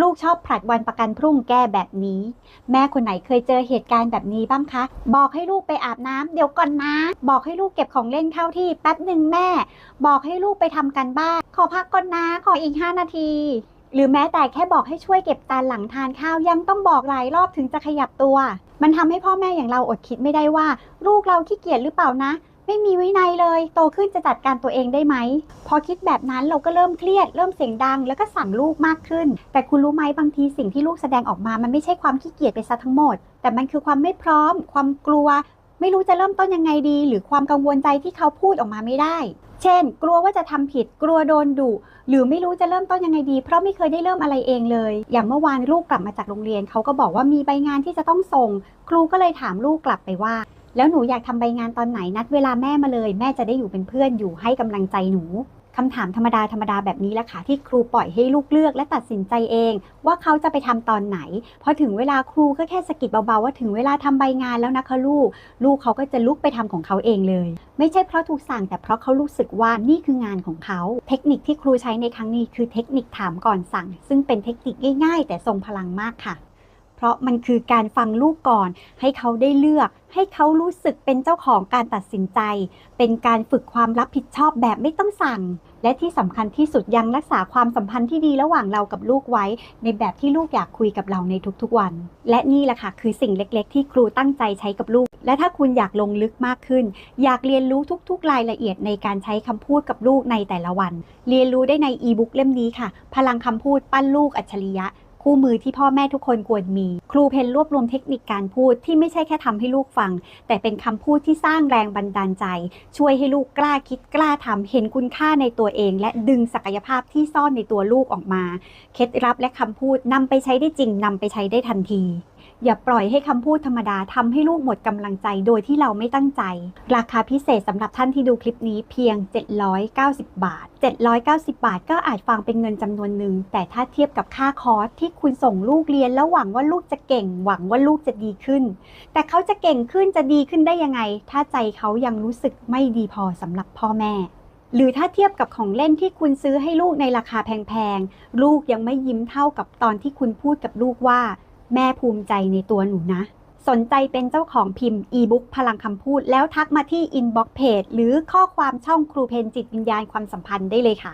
ลูกชอบผลัดวันประกันพรุ่งแก้แบบนี้ แม่คนไหนเคยเจอเหตุการณ์แบบนี้บ้างคะ บอกให้ลูกไปอาบน้ำเดี๋ยวก่อนนะ บอกให้ลูกเก็บของเล่นเข้าที่แป๊บหนึ่งแม่ บอกให้ลูกไปทำกันบ้าน ขอพักก่อนนะขออีก 5 นาทีหรือแม้แต่แค่บอกให้ช่วยเก็บจานหลังทานข้าวยังต้องบอกหลายรอบถึงจะขยับตัว มันทำให้พ่อแม่อย่างเราอดคิดไม่ได้ว่า ลูกเราขี้เกียจหรือเปล่านะ ไม่มีวินัยเลย โตขึ้นจะจัดการตัวเองได้ไหม พอคิดแบบนั้นเราก็เริ่มเครียด เริ่มเสียงดัง แล้วก็สั่งลูกมากขึ้น แต่คุณรู้ไหมบางทีสิ่งที่ลูกแสดงออกมา มันไม่ใช่ความขี้เกียจไปซะทั้งหมด แต่มันคือความไม่พร้อม ความกลัว ไม่รู้จะเริ่มต้นยังไงดี หรือความกังวลใจที่เขาพูดออกมาไม่ได้ เช่น กลัวว่าจะทำผิด กลัวโดนดุ หรือไม่รู้จะเริ่มต้นยังไงดี เพราะไม่เคยได้เริ่มอะไรเองเลย อย่างเมื่อวานลูกกลับมาจากโรงเรียน เขาก็บอกว่ามีใบงานที่จะต้องส่ง ครูก็เลยถามลูกกลับไปว่า แล้วหนูอยากทำใบงานตอนไหนนัดเวลาแม่มาเลย แม่จะได้อยู่เป็นเพื่อนอยู่ให้กำลังใจหนูคำถามธรรมดาธรรมดาแบบนี้แหละค่ะที่ครูปล่อยให้ลูกเลือกและตัดสินใจเอง ว่าเขาจะไปทำตอนไหนพอถึงเวลาครูก็แค่สะกิดเบาๆ ว่าถึงเวลาทำใบงานแล้วนะคะลูก ลูกเขาก็จะลุกไปทำของเขาเองเลย ไม่ใช่เพราะถูกสั่งแต่เพราะเขารู้สึกว่านี่คืองานของเขา เทคนิคที่ครูใช้ในครั้งนี้คือเทคนิคถามก่อนสั่ง ซึ่งเป็นเทคนิคง่าย ๆ แต่ทรงพลังมากค่ะ เพราะมันคือการฟังลูกก่อน ให้เขาได้เลือก ให้เขารู้สึกเป็นเจ้าของการตัดสินใจ เป็นการฝึกความรับผิดชอบแบบไม่ต้องสั่ง และที่สำคัญที่สุดยังรักษาความสัมพันธ์ที่ดีระหว่างเรากับลูกไว้ ในแบบที่ลูกอยากคุยกับเราในทุกๆวัน และนี่แหละค่ะคือสิ่งเล็กๆ ที่ครูตั้งใจใช้กับลูก และถ้าคุณอยากลงลึกมากขึ้น อยากเรียนรู้ทุกๆ รายละเอียดในการใช้คำพูดกับลูกในแต่ละวัน เรียนรู้ได้ในอีบุ๊กเล่มนี้ค่ะ พลังคำพูดปั้นลูกอัจฉริยะ คู่มือที่พ่อแม่ทุกคนควรมี ครูเพนรวบรวมเทคนิคการพูดที่ไม่ใช่แค่ทำให้ลูกฟัง แต่เป็นคำพูดที่สร้างแรงบันดาลใจ ช่วยให้ลูกกล้าคิดกล้าทำเห็นคุณค่าในตัวเอง และดึงศักยภาพที่ซ่อนในตัวลูกออกมา เคล็ดลับและคำพูดนำไปใช้ได้จริงนำไปใช้ได้ทันที อย่าปล่อยให้คำพูดธรรมดาทำให้ลูกหมดกำลังใจโดยที่เราไม่ตั้งใจ ราคาพิเศษสำหรับท่านที่ดูคลิปนี้เพียง 790 บาท 790 บาท ก็อาจฟังเป็นเงินจำนวนหนึ่ง แต่ถ้าเทียบกับค่าคอร์สที่คุณส่งลูกเรียน แล้วหวังว่าลูกจะเก่ง หวังว่าลูกจะดีขึ้น แต่เขาจะเก่งขึ้นจะดีขึ้นได้ยังไง ถ้าใจเขายังรู้สึกไม่ดีพอสำหรับพ่อแม่หรือถ้าเทียบกับของเล่นที่คุณซื้อให้ลูกในราคาแพงๆ ลูกยังไม่ยิ้มเท่ากับตอนที่คุณพูดกับลูกว่า แม่ภูมิใจในตัวหนูนะ สนใจเป็นเจ้าของพิมพ์อีบุ๊กพลังคำพูดแล้วทักมาที่อินบ็อกเพจหรือข้อความช่องครูเพนจิตวิญญาณความสัมพันธ์ได้เลยค่ะ